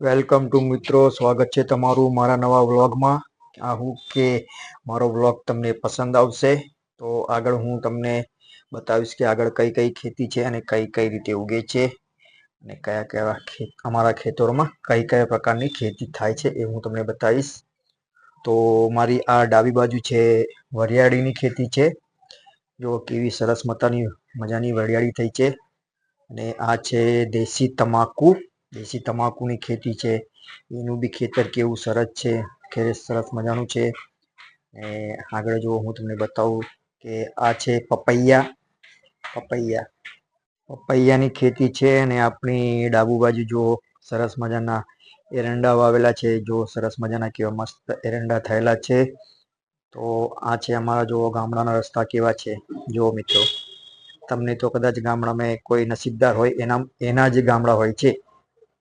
Welcome to મિત્રો, સ્વાગત છે તમારું મારા નવા વ્લોગમાં. આ હું કે મારો વ્લોગ તમને પસંદ આવશે, તો આગળ હું તમને બતાવીશ કે આગળ કઈ કઈ ખેતી છે અને કઈ કઈ રીતે ઉગે છે અને કયા કયા અમારા ખેતરોમાં કઈ કયા પ્રકારની ખેતી થાય છે એ હું તમને બતાવીશ. તો મારી આ ડાબી બાજુ છે વરિયાળીની ખેતી છે, જો કેવી સરસ મતાની મજાની વરિયાળી થઈ છે. અને આ છે દેશી તમાકુ દેશી તમાકુની ખેતી છે, એનું બી ખેતર કેવું સરસ છે કે સરસ મજાનું છે. ને આગળ જો હું તમને બતાવું કે આ છે પપૈયા પપૈયા. પપૈયાની ખેતી છે અને આપણી ડાબુ બાજુ જો સરસ મજાના એરંડા વાવેલા છે. જો સરસ મજાના કેવા મસ્ત એરંડા થયેલા છે. તો આ છે અમારા જો ગામડાના રસ્તા કેવા છે. જો મિત્રો, તમને તો કદાચ ગામડામાં કોઈ નસીબદાર હોય, એના એના જ ગામડા હોય છે.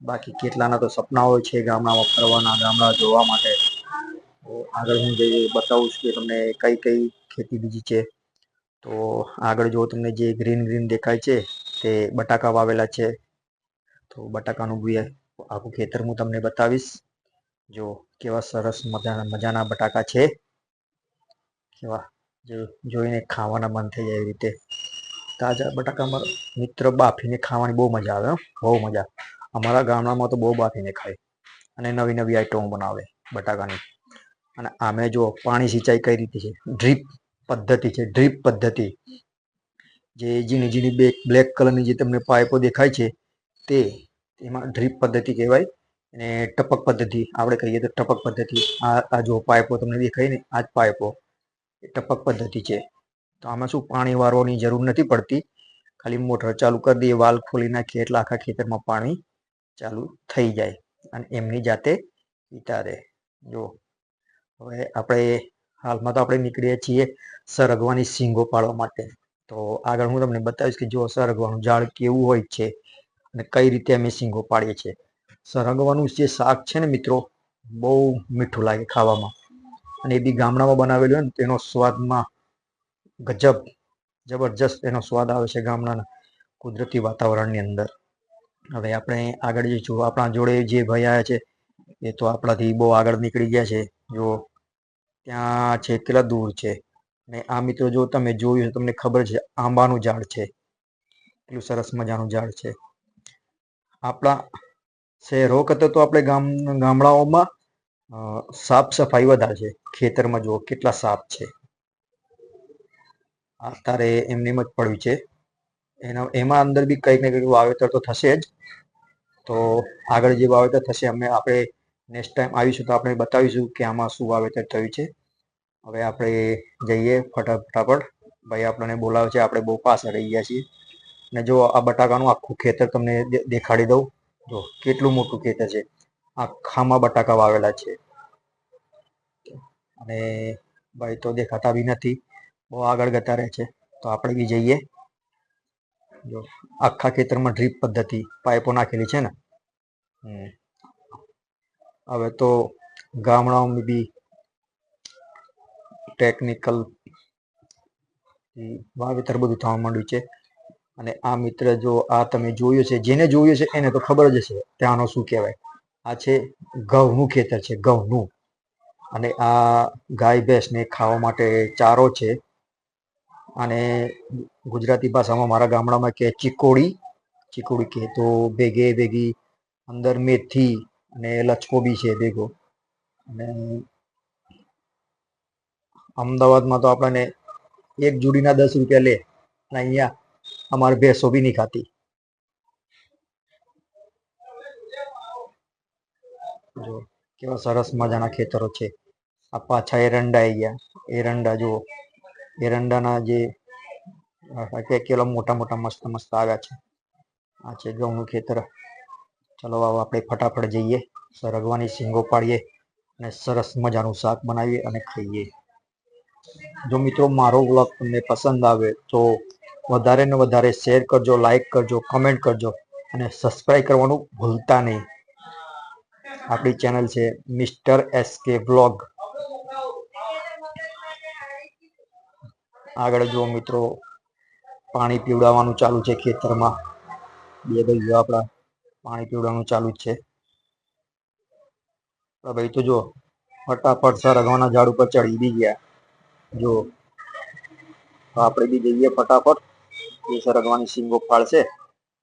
બાકી કેટલાના તો સપના હોય છે ગામડામાં ફરવાના, ગામડા જોવા માટે. આગળ હું જે બતાવું છું કે તમને કઈ કઈ ખેતી બીજી છે. તો આગળ જો તમને જે ગ્રીન ગ્રીન દેખાય છે તે બટાકા વાવેલા છે. તો બટાકાનું બી આખું ખેતર હું તમને બતાવીશ. જો કેવા સરસ મજાના બટાકા છે. કેવા જોઈને ખાવાના મન થઈ જાય એવી રીતે. તાજા બટાકામાં મિત્ર બાફીને ખાવાની બહુ મજા આવે બહુ મજા. અમારા ગામડામાં તો બહુ બાફીને ખાય અને નવી નવી આઈટમો બનાવે બટાકાની. અને આમે જો પાણી સિંચાઈ કઈ રીતે છે? ડ્રીપ પદ્ધતિ છે, ડ્રીપ પદ્ધતિ. જે ઝીણી ઝીણી બે બ્લેક કલરની જે તમને પાઇપો દેખાય છે, તે એમાં ડ્રીપ પદ્ધતિ કહેવાય અને ટપક પદ્ધતિ. આપણે કહીએ તો ટપક પદ્ધતિ. આ આ જો પાઇપો તમને દેખાય ને, આ જ પાઇપો. એ ટપક પદ્ધતિ છે. તો આમાં શું પાણી વારવાની જરૂર નથી પડતી. ખાલી મોટર ચાલુ કરી દઈએ, વાલ ખોલી નાખીએ એટલે આખા ખેતરમાં પાણી ચાલુ થઈ જાય અને એમની જાતે વિતારે જો હવે આપણે હાલમાં તો આપણે નીકળીએ છીએ સરગવાની સિંગો પાડવા માટે. તો આગળ હું તમને બતાવીશ કે જો સરગવાનું ઝાડ કેવું હોય છે અને કઈ રીતે અમે સિંગો પાડીએ છીએ. સરગવાનું જે શાક છે ને મિત્રો, બહુ મીઠું લાગે ખાવામાં. અને એ બી ગામડામાં બનાવેલું હોય ને તેનો સ્વાદમાં ગજબ, જબરજસ્ત એનો સ્વાદ આવે છે ગામડાના કુદરતી વાતાવરણની અંદર. હવે આપણે આગળ જઈશું. આપણા જોડે જે ભાઈ આવ્યા છે, એ તો આપણાથી બહુ આગળ નીકળી ગયા છે. જો, ત્યાં છે કેટલા દૂર છે. ને આ મિત્રો જો તમે જોયું તમને ખબર છે, આંબાનું ઝાડ છે. કેટલું સરસ મજાનું ઝાડ છે. આપણા શહેરો કરતાં તો આપણે ગામ, ગામડાઓમાં સાફ સફાઈ વધારે છે. ખેતરમાં જુઓ, કેટલા સાફ છે. અત્યારે એમને એમ જ પડ્યું છે. એના, એમાં અંદર બી કંઈક ને કંઈક વાવેતર તો થશે જ. તો આગળ જે વાવેતર થશે અમે આપણે નેક્સ્ટ ટાઈમ આવીશું તો આપણે બતાવીશું કે આમાં શું વાવેતર થયું છે. હવે આપણે જઈએ ફટા ફટાફટ. ભાઈ આપણને બોલાવે છે, આપણે બહુ પાછળ રહી ગયા છીએ. અને જો આ બટાકાનું આખું ખેતર તમને દેખાડી દઉં. જો, કેટલું મોટું ખેતર છે. આખામાં બટાકા વાવેલા છે. અને ભાઈ તો દેખાતા બી નથી. બહુ આગળ જતા રહે છે. તો આપણે બી જઈએ. જો આખા ખેતરમાં ડ્રીપ પદ્ધતિ પાઇપો નાખેલી છે ને? હવે તો ગામડાઓમાં બી ટેકનિકલ વાવેતર બધું થવા માંડ્યું છે. અને આ મિત્ર જો આ તમે જોયું છે જેને જોયું છે એને તો ખબર જ હશે ત્યાંનો શું કહેવાય? આ છે ઘઉંનું ખેતર છે ઘઉંનું. અને આ ગાય ભેંસને ખાવા માટે ચારો છે. અને ગુજરાતી ભાષામાં મારા ગામડામાં કહે ચીકોડી. ચીકોડી કહે તો ભેગે ભેગી અંદર મેથી અને લચકો બી છે ભેગો. અને અમદાવાદમાં તો આપણને એક જોડીના દસ રૂપિયા લે અને અહીંયા અમારે ભેંસો બી નહીં ખાતી. જો, કેવા સરસ મજાના ખેતરો છે. આ પાછા એરંડા આવી ગયા. એરંડા જુઓ. એરંડાના જે કેલા મોટા મોટા મસ્ત મસ્ત આવ્યા છે. આ છે ઘઉંનું ખેતર. ચલો આવો આપણે ફટાફટ જઈએ, સરગવાની સિંગો પાડીએ અને સરસ મજાનું શાક બનાવીએ અને ખાઈએ. જો મિત્રો મારો વ્લોગ તમને પસંદ આવે તો વધારે ને વધારે શેર કરજો, લાઈક કરજો, કમેન્ટ કરજો અને સબસ્ક્રાઈબ કરવાનું ભૂલતા નહીં. આપણી ચેનલ છે મિસ્ટર એસ કે વ્લોગ. આગળ જો મિત્રો, પાણી પીવડાવવાનું ચાલુ છે ખેતરમાં. બે ભાઈઓ આપણા પાણી પીવડાવવાનું ચાલુ જ છે. ભાઈ તો જો ફટાફટ સરગવાના ઝાડ ઉપર ચડી બી ગયા. જો આપણે બી જઈએ ફટાફટ. એ સરગવાની સિંગો ફાળશે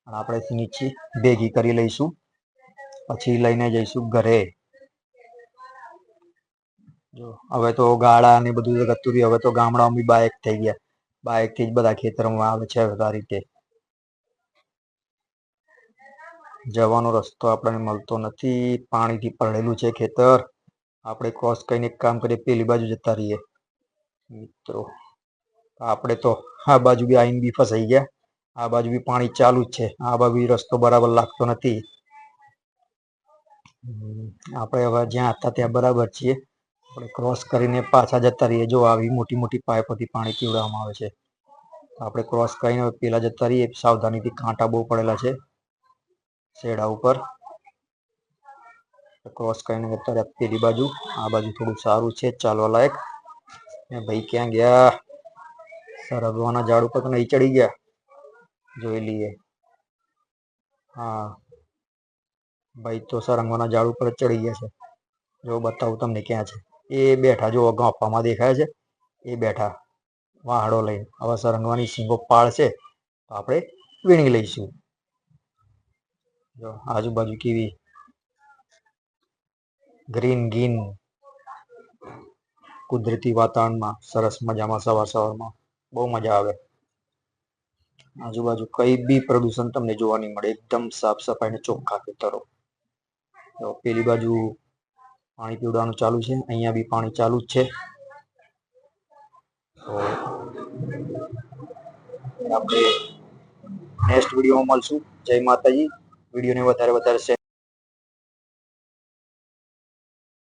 અને આપણે નીચે ભેગી કરી લઈશું. પછી લઈને જઈશું ઘરે. જો, હવે તો ગાળા ને બધું જતું રહ્યું. હવે તો ગામડામાં બી બાઇક થઈ ગયા. બાઇકથી જ બધા ખેતરમાં આવે છે આ રીતે. જવાનો રસ્તો આપણને મળતો નથી. પાણીથી પડેલું છે ખેતર. આપણે ક્રોસ કરીને કામ કરીએ, પેલી બાજુ જતા રહીએ. મિત્રો, આપણે તો આ બાજુ બી આઈન બી ફસાઈ ગયા. આ બાજુ બી પાણી ચાલુ જ છે. આ બાજુ રસ્તો બરાબર લાગતો નથી. આપણે હવે જ્યાં હતા ત્યાં બરાબર છીએ. આપણે ક્રોસ કરીને પાછા જતા રહીએ. જો આવી મોટી મોટી પાઇપોથી પાણી પીવડાવવામાં આવે છે આપણે ક્રોસ કરીને પેલા જતા રહીએ. સાવધાનીથી કાંટા બહુ પડેલા છે શેડા ઉપર. ક્રોસ કરીને જતા રહ્યા પેલી બાજુ. આ બાજુ થોડું સારું છે, ચાલવા લાયક. ભાઈ ક્યાં ગયા? સરગવાના ઝાડ ઉપર તો નહીં ચડી ગયા. જોઈ લઈએ. હા. ભાઈ તો સરંગવાના ઝાડ ઉપર ચડી ગયા છે. જો બતાવું તમને ક્યાં છે. એ બેઠા જો ગાંફામાં દેખાય છે. એ બેઠા વાહડો લઈને. હવે સરંગવાની પાળ છે તો આપણે વીણી લઈશું. જો આજુબાજુ કેવી ગ્રીન ગ્રીન કુદરતી વાતાવરણમાં, સરસ મજામાં સવાર સવારમાં. બહુ મજા આવે. આજુબાજુ કઈ બી પ્રદૂષણ તમને જોવા નહીં મળે. એકદમ સાફ સફાઈ ને ચોખ્ખા ખેતરો. પેલી બાજુ પાણી પીવડાવવાનું ચાલુ છે. અહીંયા બી પાણી ચાલુ જ છે. તો આપણે નેક્સ્ટ વિડીયોમાં મળશું. જય માતાજી. વિડીયોને વધારે વધારે શેર